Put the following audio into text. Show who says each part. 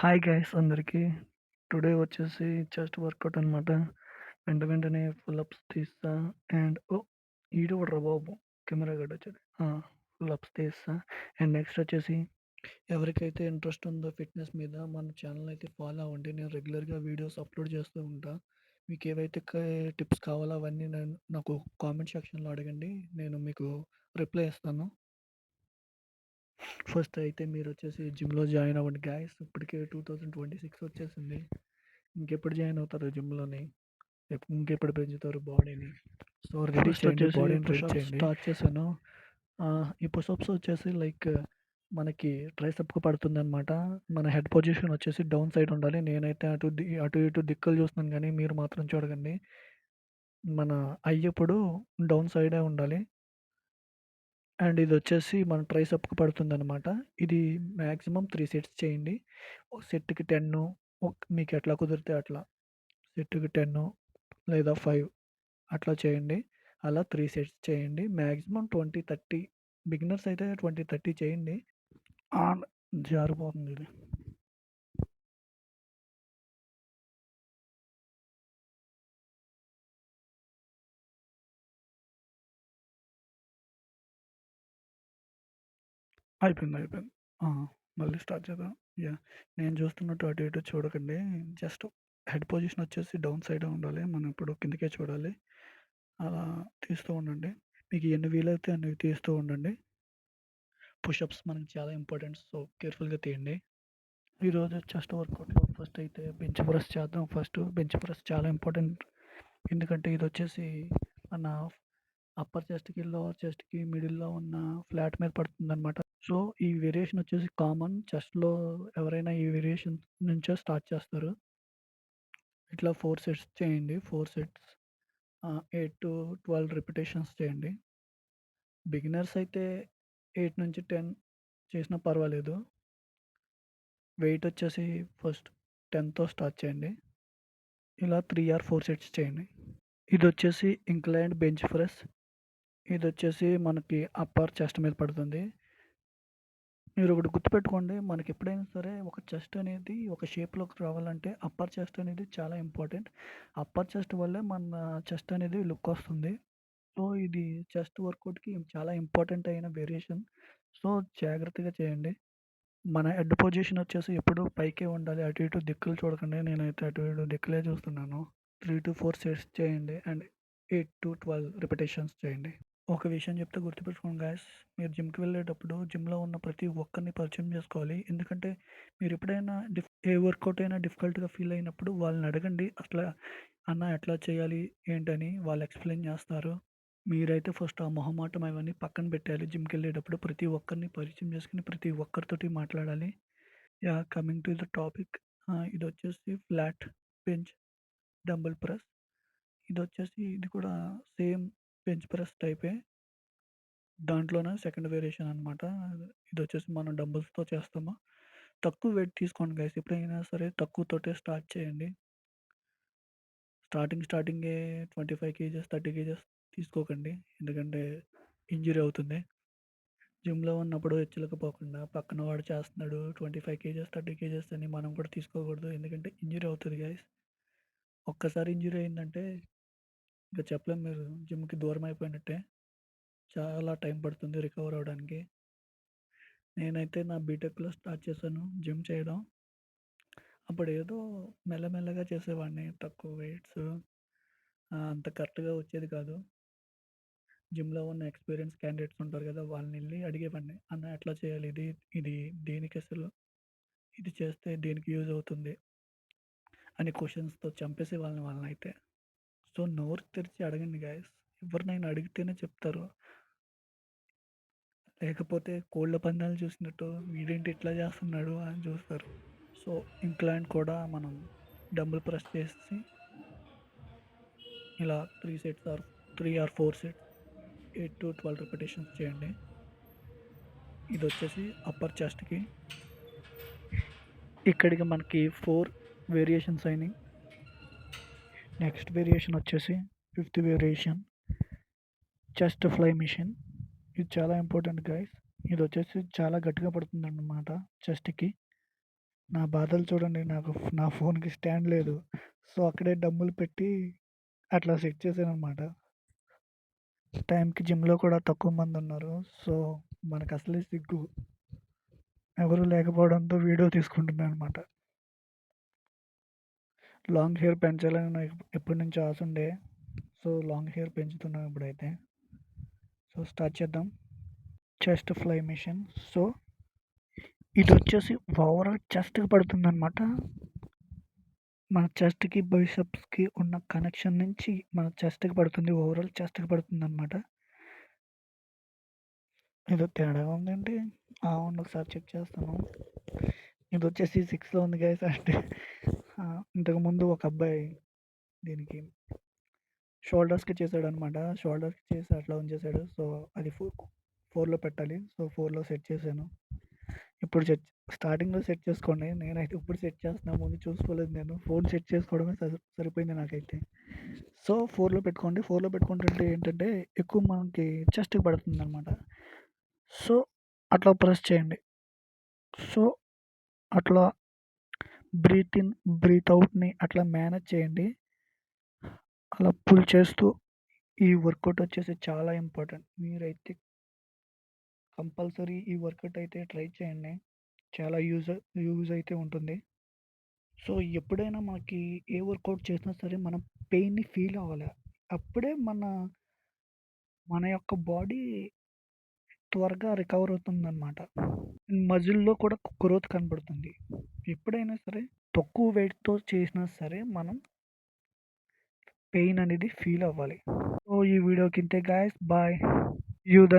Speaker 1: Hi guys అందరికీ. Today వచ్చేసి chest workout అనమాట వెంట వెంటనే ఫుల్ అప్స్ తీస్తా అండ్ ఓ ఈడవడ్రా బాబు. కెమెరా గడ్ వచ్చేది. ఫుల్అప్స్ తీస్తా అండ్ నెక్స్ట్ వచ్చేసి ఎవరికైతే ఇంట్రెస్ట్ ఉందో ఫిట్నెస్ మీద మన ఛానల్ అయితే ఫాలో అవ్వండి. నేను రెగ్యులర్గా వీడియోస్ అప్లోడ్ చేస్తూ ఉంటా. మీకు ఏవైతే టిప్స్ కావాలో అవన్నీ నేను నాకు కామెంట్ సెక్షన్లో అడగండి. నేను మీకు రిప్లై ఇస్తాను. ఫస్ట్ అయితే మీరు వచ్చేసి జిమ్లో జాయిన్ అవ్వండి గాయస్. ఇప్పటికే టూ థౌజండ్ ట్వంటీ సిక్స్ వచ్చేసింది. ఇంకెప్పుడు జాయిన్ అవుతారు జిమ్లోని? ఇంకెప్పుడు పెంచుతారు బాడీని? సో రెడీ చేయండి బాడీని స్టార్ట్ చేశాను. ఈ పుషప్స్ వచ్చేసి లైక్ మనకి ట్రైసప్కి పడుతుంది అనమాట మన హెడ్ పొజిషన్ వచ్చేసి డౌన్ సైడ్ ఉండాలి. నేనైతే అటు అటు ఇటు దిక్కులు చూస్తున్నాను కానీ మీరు మాత్రం చూడకండి. మన అయ్యప్పుడు డౌన్ సైడే ఉండాలి. అండ్ ఇది వచ్చేసి మన ట్రైసప్కి పడుతుంది అనమాట ఇది మ్యాక్సిమం త్రీ సెట్స్ చేయండి. ఒక సెట్కి టెన్ మీకు ఎట్లా కుదిరితే అట్లా. సెట్కి టెన్ లేదా ఫైవ్ అట్లా చేయండి. అలా త్రీ సెట్స్ చేయండి. మ్యాక్సిమం ట్వంటీ థర్టీ బిగినర్స్ అయితే ట్వంటీ థర్టీ చేయండి. ఆన్ జారిపోతుంది అయిపోయింది అయిపోయింది. ఆ, మళ్ళీ స్టార్ట్ చేద్దాం. యా. నేను చూస్తున్నట్టు అటు ఇటు చూడకండి. జస్ట్ హెడ్ పొజిషన్ వచ్చేసి డౌన్ సైడ్ ఉండాలి. మనం ఇప్పుడు కిందకే చూడాలి. అలా తీస్తూ ఉండండి. మీకు ఎన్ని వీలైతే అన్ని తీస్తూ ఉండండి. పుషప్స్ మనకి చాలా ఇంపార్టెంట్. సో కేర్ఫుల్గా తీయండి. ఈరోజు చెస్ట్ వర్కౌట్లో ఫస్ట్ అయితే బెంచ్ ప్రెస్ చేద్దాం. ఫస్ట్ బెంచ్ ప్రెస్ చాలా ఇంపార్టెంట్. ఎందుకంటే ఇది వచ్చేసి మన అప్పర్ చెస్ట్కి లోవర్ చెస్ట్కి మిడిల్లో ఉన్న ఫ్లాట్ మీద పడుతుంది అనమాట సో ఈ వేరియేషన్ వచ్చేసి కామన్. చెస్ట్లో ఎవరైనా ఈ వేరియేషన్ నుంచే స్టార్ట్ చేస్తారు. ఇట్లా ఫోర్ సెట్స్ చేయండి. Four sets eight to twelve repetitions చేయండి. బిగినర్స్ అయితే ఎయిట్ నుంచి టెన్ చేసినా పర్వాలేదు. వెయిట్ వచ్చేసి ఫస్ట్ టెన్తో స్టార్ట్ చేయండి. ఇలా త్రీ ఆర్ ఫోర్ సెట్స్ చేయండి. ఇది వచ్చేసి ఇంక్లైన్డ్ బెంచ్ ప్రెస్. ఇది వచ్చేసి మనకి అప్పర్ చెస్ట్ మీద పడుతుంది. మీరు ఒకటి గుర్తుపెట్టుకోండి మనకి ఎప్పుడైనా సరే ఒక చెస్ట్ అనేది ఒక షేప్లోకి రావాలంటే అప్పర్ చెస్ట్ అనేది చాలా ఇంపార్టెంట్ అప్పర్ చెస్ట్ వల్లే మన చెస్ట్ అనేది లుక్ వస్తుంది. సో ఇది చెస్ట్ వర్కౌట్కి చాలా ఇంపార్టెంట్ అయిన వేరియేషన్ సో జాగ్రత్తగా చేయండి. మన హెడ్ పొజిషన్ వచ్చేసి ఎప్పుడు పైకే ఉండాలి. అటు ఇటు దిక్కులు చూడకండి. నేనైతే అటు ఇటు దిక్కులే చూస్తున్నాను. త్రీ టు ఫోర్ సెట్స్ చేయండి. And eight to twelve repetitions చేయండి. ఒక విషయం చెప్తే గుర్తుపెట్టుకోండి గాయస్ మీరు జిమ్కి వెళ్ళేటప్పుడు జిమ్లో ఉన్న ప్రతి ఒక్కరిని పరిచయం చేసుకోవాలి. ఎందుకంటే మీరు ఎప్పుడైనా డిఫ్ ఏ వర్కౌట్ అయినా డిఫికల్ట్గా ఫీల్ అయినప్పుడు వాళ్ళని అడగండి. అట్లా అన్న ఎట్లా చేయాలి ఏంటని వాళ్ళు ఎక్స్ప్లెయిన్ చేస్తారు. మీరైతే ఫస్ట్ ఆ మొహమాటం అవన్నీ పక్కన పెట్టాలి. జిమ్కి వెళ్ళేటప్పుడు ప్రతి ఒక్కరిని పరిచయం చేసుకుని ప్రతి ఒక్కరితోటి మాట్లాడాలి. Yeah coming to the topic ఇది వచ్చేసి ఫ్లాట్ బెంచ్ డంబుల్ ప్రెస్ ఇది వచ్చేసి ఇది కూడా సేమ్ బెంచ్ ప్రెస్ టైపే దాంట్లోనే సెకండ్ వేరియేషన్ అనమాట ఇది వచ్చేసి మనం డంబుల్స్తో చేస్తాము. తక్కువ వెయిట్ తీసుకోండి గైస్. ఎప్పుడైనా సరే తక్కువతోటే స్టార్ట్ చేయండి. స్టార్టింగ్ స్టార్టింగే twenty five kgs thirty kgs తీసుకోకండి. ఎందుకంటే ఇంజురీ అవుతుంది. జిమ్లో ఉన్నప్పుడు హెచ్చలకపోకుండా పక్కన వాడు చేస్తున్నాడు twenty five kgs thirty kgs అని మనం కూడా తీసుకోకూడదు. ఎందుకంటే ఇంజురీ అవుతుంది గైస్. ఒక్కసారి ఇంజురీ అయిందంటే ఇంకా చెప్పలేం. మీరు జిమ్కి దూరం అయిపోయినట్టే. చాలా టైం పడుతుంది రికవర్ అవ్వడానికి. నేనైతే నా బీటెక్లో స్టార్ట్ చేశాను జిమ్ చేయడం. అప్పుడు ఏదో మెల్లమెల్లగా చేసేవాడిని. తక్కువ వెయిట్స్ అంత కరెక్ట్గా వచ్చేది కాదు. జిమ్లో ఉన్న ఎక్స్పీరియన్స్ క్యాండిడేట్స్ ఉంటారు కదా! వాళ్ళని వెళ్ళి అడిగేవాడిని. అన్న ఎట్లా చేయాలి? ఇది ఇది దేనికి అసలు ఇది చేస్తే దేనికి యూజ్ అవుతుంది అని క్వశ్చన్స్తో చంపేసే వాళ్ళని వాళ్ళని అయితే సో నోరు తెరిచి అడగండి గాయస్. ఎవరినైనా అడిగితేనే చెప్తారు. లేకపోతే కోళ్ళ పందాలు చూసినట్టు వీడేంటి ఇట్లా చేస్తున్నాడు అని చూస్తారు. సో ఇంక్లైన్ కూడా మనం డంబుల్ ప్రెస్ చేసి ఇలా three sets or three or four sets eight to twelve repetitions చేయండి. ఇది వచ్చేసి అప్పర్ చెస్ట్కి. ఇక్కడికి మనకి ఫోర్ వేరియేషన్స్ అయినాయి. నెక్స్ట్ వేరియేషన్ వచ్చేసి fifth variation chest fly machine ఇది చాలా ఇంపార్టెంట్ గైస్ ఇది వచ్చేసి చాలా గట్టిగా పడుతుంది అన్నమాట చెస్ట్కి నా బాధలు చూడండి. నాకు నా ఫోన్‌కి స్టాండ్ లేదు. సో, అక్కడే డబ్బులు పెట్టి అట్లా సెట్ చేశాననమాట. టైంకి జిమ్‌లో కూడా తక్కువ మంది ఉన్నారు సో, మనకసలే సిగ్గు. ఎవరు లేకపోవడంతో వీడియో తీసుకుంటున్నాను అనమాట లాంగ్ హెయిర్ పెంచాలని నాకు ఆశ ఉండే సో, లాంగ్ హెయిర్ పెంచుతున్నాను ఇప్పుడైతే. సో, స్టార్ట్ చేద్దాం. Chest fly machine. సో, ఇది వచ్చేసి ఓవరాల్ చెస్ట్‌కి పడుతుందనమాట. మన చెస్ట్‌కి, బైసప్స్కి ఉన్న కనెక్షన్ నుంచి మన చెస్ట్‌కి పడుతుంది. ఓవరాల్ చెస్ట్‌కి పడుతుందనమాట. ఏదో తేడాగా ఉందండి ఆ! ఒకసారి చెక్ చేస్తాను. ఇది వచ్చేసి సిక్స్లో ఉంది గైస్ అంటే ఇంతకుముందు ఒక అబ్బాయి దీనికి షోల్డర్స్‌కి చేసాడనమాట. షోల్డర్స్‌కి చేసి అట్లా ఉంచేసాడు. సో, అది ఫో ఫోర్లో పెట్టాలి. సో, ఫోర్లో సెట్ చేశాను. ఇప్పుడు సెట్ స్టార్టింగ్‌లో సెట్ చేసుకోండి. నేనైతే ఇప్పుడు సెట్ చేస్తున్నా. ముందు చూసుకోలేదు నేను. ఫోన్ సెట్ చేసుకోవడమే సరి సరిపోయింది నాకైతే. సో, ఫోర్లో పెట్టుకోండి. ఫోర్లో పెట్టుకుంటుంటే ఏంటంటే ఎక్కువ మనకి చెస్ట్‌కి పడుతుందనమాట. సో, అట్లా ప్రెస్ చేయండి. సో, అట్లా బ్రీత్ ఇన్, బ్రీత్ అవుట్ని అట్లా మేనేజ్ చేయండి. అలా పుల్ చేస్తూ ఈ వర్కౌట్ వచ్చేసి చాలా ఇంపార్టెంట్. మీరైతే కంపల్సరీ ఈ వర్కౌట్ అయితే ట్రై చేయండి. చాలా యూజ్ యూజ్ అయితే ఉంటుంది. సో, ఎప్పుడైనా మనకి ఏ వర్కౌట్ చేసినా సరే మనం పెయిన్‌ని ఫీల్ అవ్వాలి. అప్పుడే మన మన యొక్క బాడీ త్వరగా రికవర్ అవుతుందనమాట. మజిల్‌లో కూడా గ్రోత్ కనబడుతుంది ఎప్పుడైనా సరే తక్కువ వెయిట్‌తో చేసినా సరే మనం పెయిన్ అనేది ఫీల్ అవ్వాలి. సో, ఈ వీడియోకి ఇంతే గాయస్ బాయ్. You the